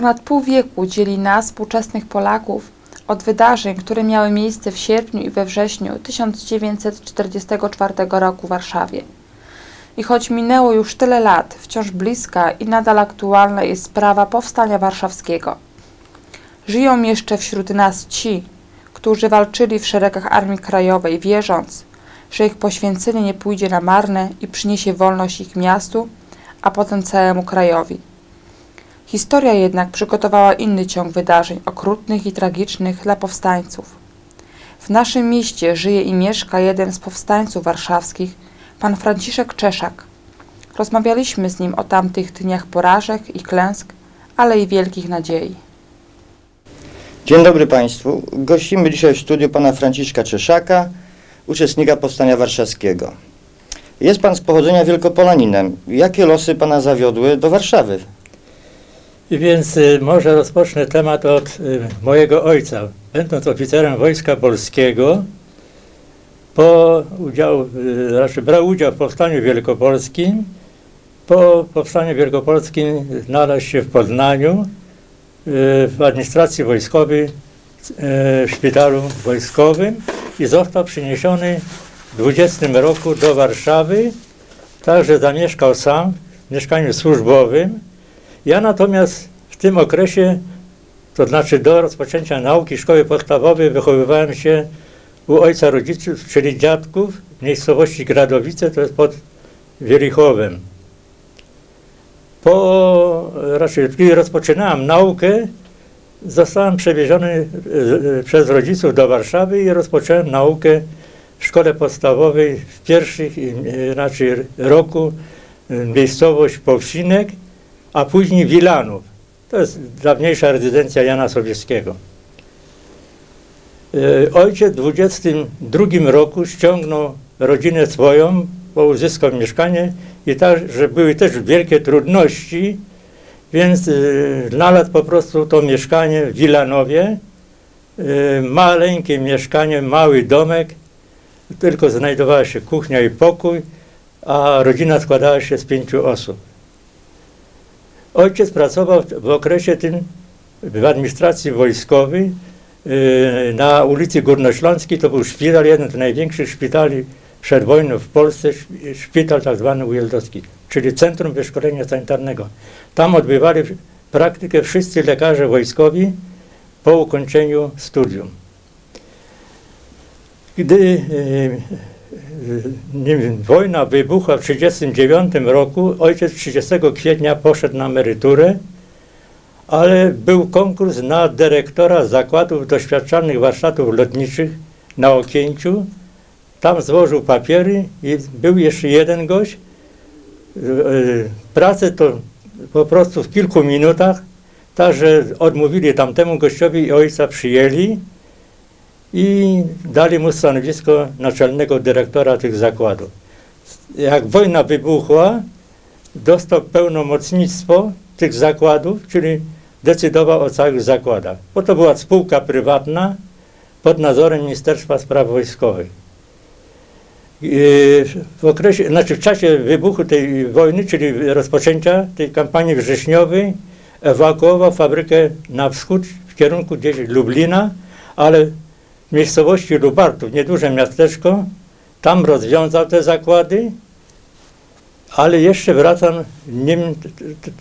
Ponad pół wieku dzieli nas, współczesnych Polaków, od wydarzeń, które miały miejsce w sierpniu i we wrześniu 1944 roku w Warszawie. I choć minęło już tyle lat, wciąż bliska i nadal aktualna jest sprawa powstania warszawskiego. Żyją jeszcze wśród nas ci, którzy walczyli w szeregach Armii Krajowej, wierząc, że ich poświęcenie nie pójdzie na marne i przyniesie wolność ich miastu, a potem całemu krajowi. Historia jednak przygotowała inny ciąg wydarzeń, okrutnych i tragicznych dla powstańców. W naszym mieście żyje i mieszka jeden z powstańców warszawskich, pan Franciszek Czeszak. Rozmawialiśmy z nim o tamtych dniach porażek i klęsk, ale i wielkich nadziei. Dzień dobry Państwu. Gościmy dzisiaj w studiu pana Franciszka Czeszaka, uczestnika Powstania Warszawskiego. Jest Pan z pochodzenia wielkopolaninem. Jakie losy Pana zawiodły do Warszawy? Więc y, może rozpocznę temat od y, mojego ojca. Będąc oficerem Wojska Polskiego, po udziału, y, znaczy brał udział w Powstaniu Wielkopolskim. Po Powstaniu Wielkopolskim znalazł się w Poznaniu, w administracji wojskowej, w szpitalu wojskowym i został przeniesiony w 20 roku do Warszawy. Także zamieszkał sam w mieszkaniu służbowym. Ja natomiast w tym okresie, to znaczy do rozpoczęcia nauki szkoły podstawowej, wychowywałem się u ojca rodziców, czyli dziadków w miejscowości Gradowice, to jest pod Wielichowem. Po, raczej gdy rozpoczynałem naukę, zostałem przewieziony e, e, przez rodziców do Warszawy i rozpocząłem naukę w szkole podstawowej w pierwszych, e, znaczy roku miejscowość Powsinek, a później Wilanów. To jest dawniejsza rezydencja Jana Sobieskiego. E, Ojciec w 22 roku ściągnął rodzinę swoją, bo uzyskał mieszkanie i tak, że były też wielkie trudności, więc e, znalazł po prostu to mieszkanie w Wilanowie. E, Maleńkie mieszkanie, mały domek, tylko znajdowała się kuchnia i pokój, a rodzina składała się z pięciu osób. Ojciec pracował w- okresie tym w administracji wojskowej yy, na ulicy Górnośląskiej. To był szpital, jeden z największych szpitali przed wojną w Polsce, szp- szpital tak zwany Ujezdowski, czyli Centrum Wyszkolenia Sanitarnego. Tam odbywali praktykę wszyscy lekarze wojskowi po ukończeniu studium. Gdy yy, nie wiem, wojna wybuchła w 1939 roku. Ojciec 30 kwietnia poszedł na emeryturę, ale był konkurs na dyrektora zakładów doświadczalnych warsztatów lotniczych na Okęciu. Tam złożył papiery i był jeszcze jeden gość. Pracę to po prostu w kilku minutach, tak że odmówili tamtemu gościowi i ojca przyjęli i dali mu stanowisko naczelnego dyrektora tych zakładów. Jak wojna wybuchła, dostał pełnomocnictwo tych zakładów, czyli decydował o całych zakładach. Bo to była spółka prywatna pod nadzorem Ministerstwa Spraw Wojskowych. W okresie, znaczy w czasie wybuchu tej wojny, czyli rozpoczęcia tej kampanii wrześniowej, ewakuował fabrykę na wschód w kierunku gdzieś Lublina, ale w miejscowości Lubartów, nieduże miasteczko, tam rozwiązał te zakłady, ale jeszcze wracam, nim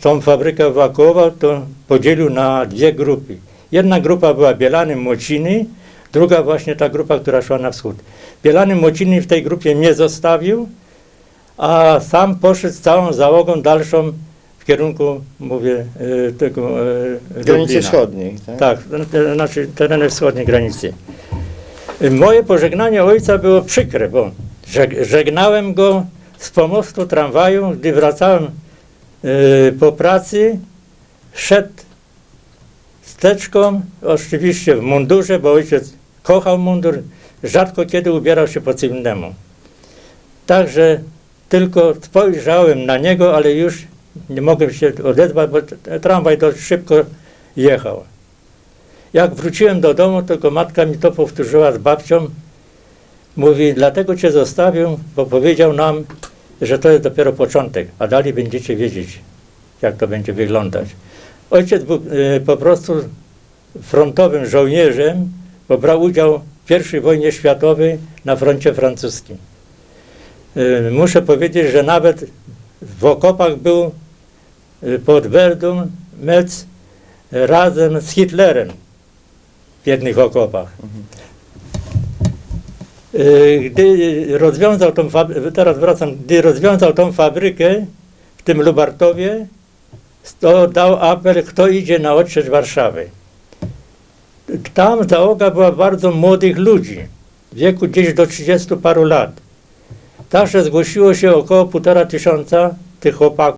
tą fabrykę ewakuował, to podzielił na dwie grupy. Jedna grupa była Bielany Młociny, druga właśnie ta grupa, która szła na wschód. Bielany Młociny w tej grupie nie zostawił, a sam poszedł z całą załogą dalszą w kierunku, mówię, e, tego e, Granicy Lublina. wschodniej. Tak? Tak, znaczy tereny wschodniej granicy. Moje pożegnanie ojca było przykre, bo żeg- żegnałem go z pomostu tramwaju, gdy wracałem y, po pracy, szedł steczką, oczywiście w mundurze, bo ojciec kochał mundur, rzadko kiedy ubierał się po cywilnemu. Także tylko spojrzałem na niego, ale już nie mogłem się odezwać, bo tramwaj dość szybko jechał. Jak wróciłem do domu, tylko matka mi to powtórzyła z babcią. Mówi, dlatego cię zostawił, bo powiedział nam, że to jest dopiero początek, a dalej będziecie wiedzieć, jak to będzie wyglądać. Ojciec był e, po prostu frontowym żołnierzem, bo brał udział w I wojnie światowej na froncie francuskim. E, Muszę powiedzieć, że nawet w okopach był e, pod Verdun, Metz razem z Hitlerem jednych okopach. E, Gdy rozwiązał tą fabrykę, teraz wracam, gdy rozwiązał tą fabrykę w tym Lubartowie, to dał apel, kto idzie na odsiecz Warszawy. Tam załoga była bardzo młodych ludzi, w wieku gdzieś do 30 paru lat. Także zgłosiło się około półtora tysiąca tych chłopaków.